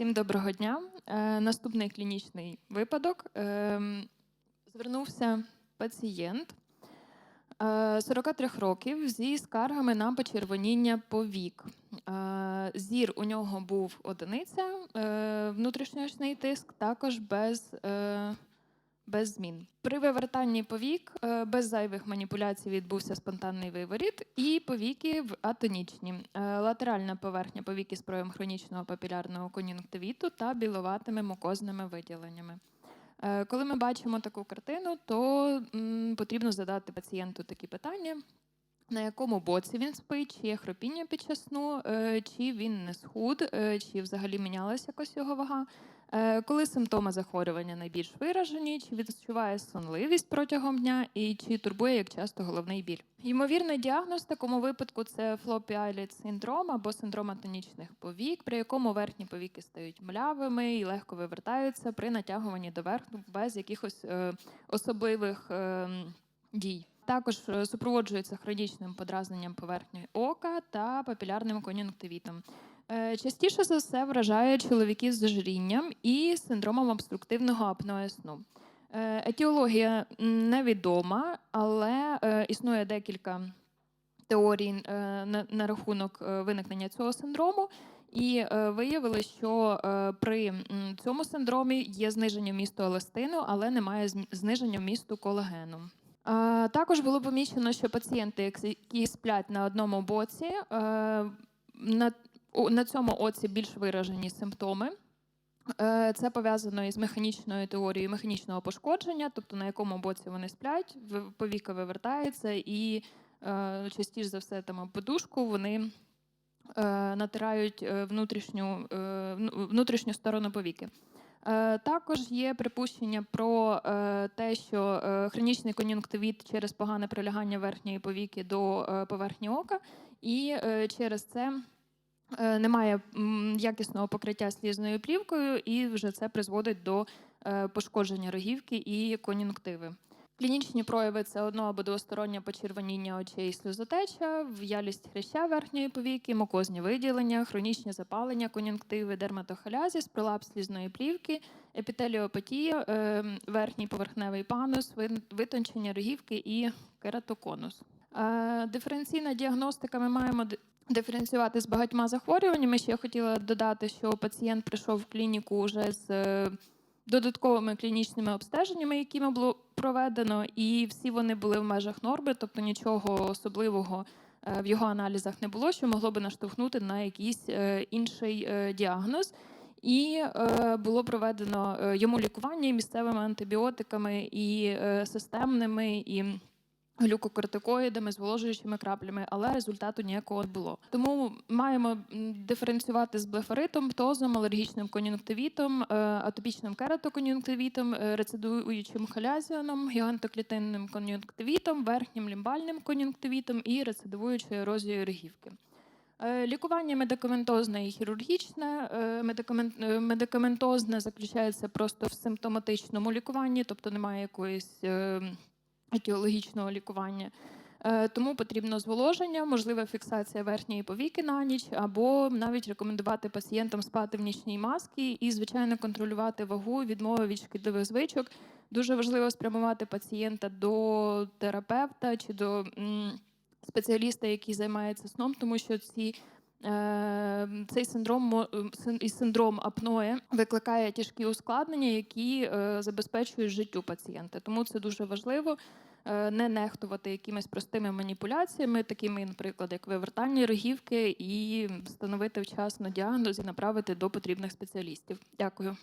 Всім доброго дня. Е, наступний клінічний випадок. Е, звернувся пацієнт е, 43 років зі скаргами на почервоніння повік. Е, зір у нього був одиниця, е, внутрішньоочний тиск також без, е, без змін. При вивертанні повік е, без зайвих маніпуляцій відбувся спонтанний виворіт, і повіки в атонічні. Е, Латеральна поверхня повіки з проявом хронічного папілярного кон'юнктивіту та біловатими мукозними виділеннями. Е, Коли ми бачимо таку картину, то потрібно задати пацієнту такі питання. На якому боці він спить, чи є хропіння під час сну, е, чи він не схуд, е, чи взагалі мінялася якось його вага. Е, Коли симптоми захворювання найбільш виражені, чи відчуває сонливість протягом дня, і чи турбує як часто головний біль. Ймовірний діагноз в такому випадку це eyelid синдром або синдром атонічних повік, при якому верхні повіки стають млявими і легко вивертаються при натягуванні доверху без якихось е, особливих е, дій. Також е, супроводжується хронічним подразненням поверхні ока та папілярним кон'юнктивітом. Е, Частіше за все вражає чоловіків з ожирінням і синдромом обструктивного апноe сну. Е, Етіологія невідома, але існує декілька теорій на, рахунок виникнення цього синдрому. І виявили, що при цьому синдромі є зниження вмісту еластину, але немає зниження вмісту колагену. Е, Також було помічено, що пацієнти, які сплять на одному боці, е, на, цьому оці більш виражені симптоми. Е, Це пов'язано із механічною теорією механічного пошкодження, тобто на якому боці вони сплять, повіка вивертається, і частіше за все там подушку вони натирають внутрішню, внутрішню сторону повіки. Е, Також є припущення про е, те, що е, хронічний кон'юнктивіт через погане прилягання верхньої повіки до поверхні ока, і через це немає якісного покриття слізною плівкою, і вже це призводить до пошкодження рогівки і кон'юнктиви. Клінічні прояви це одно або двостороннє почервоніння очей сльозотеча, в'ялість хряща верхньої повіки, мукозні виділення, хронічні запалення, кон'юнктиви, дерматохолязіс, пролапс слізної плівки, епітеліопатія, е, верхній поверхневий панус, витончення рогівки і кератоконус. Е, Диференційна діагностика ми маємо диференціювати з багатьма захворюваннями. Ще я хотіла додати, що пацієнт прийшов в клініку вже з е, додатковими клінічними обстеженнями, якими було проведено, і всі вони були в межах норми, тобто нічого особливого е, в його аналізах не було, що могло би наштовхнути на якийсь е, інший е, діагноз. І було проведено йому лікування місцевими антибіотиками, і системними, і глюкокортикоїдами, зволожуючими краплями, але результату ніякого не було. Тому маємо диференціювати з блефаритом, птозом, алергічним кон'юнктивітом, е, атопічним кератокон'юнктивітом, е, рецидуючим халязіоном, гігантоклітинним кон'юнктивітом, верхнім лімбальним кон'юнктивітом і рецидивуючою ерозією рогівки. Е, Лікування медикаментозне і хірургічне. Медикаментозне заключається просто в симптоматичному лікуванні, тобто немає якоїсь е, етіологічного лікування. Е, Тому потрібно зволоження, можлива фіксація верхньої повіки на ніч, або навіть рекомендувати пацієнтам спати в нічній масці і, звичайно, контролювати вагу, відмови від шкідливих звичок. Дуже важливо спрямувати пацієнта до терапевта чи до спеціаліста, який займається сном, тому що ці. Е, Цей синдром мо- е, і синдром апної викликає тяжкі ускладнення, які е, забезпечують життю пацієнта. Тому це дуже важливо е, не нехтувати якимись простими маніпуляціями, такими, наприклад, як вивертання рогівки, і встановити вчасно діагноз і направити до потрібних спеціалістів. Дякую.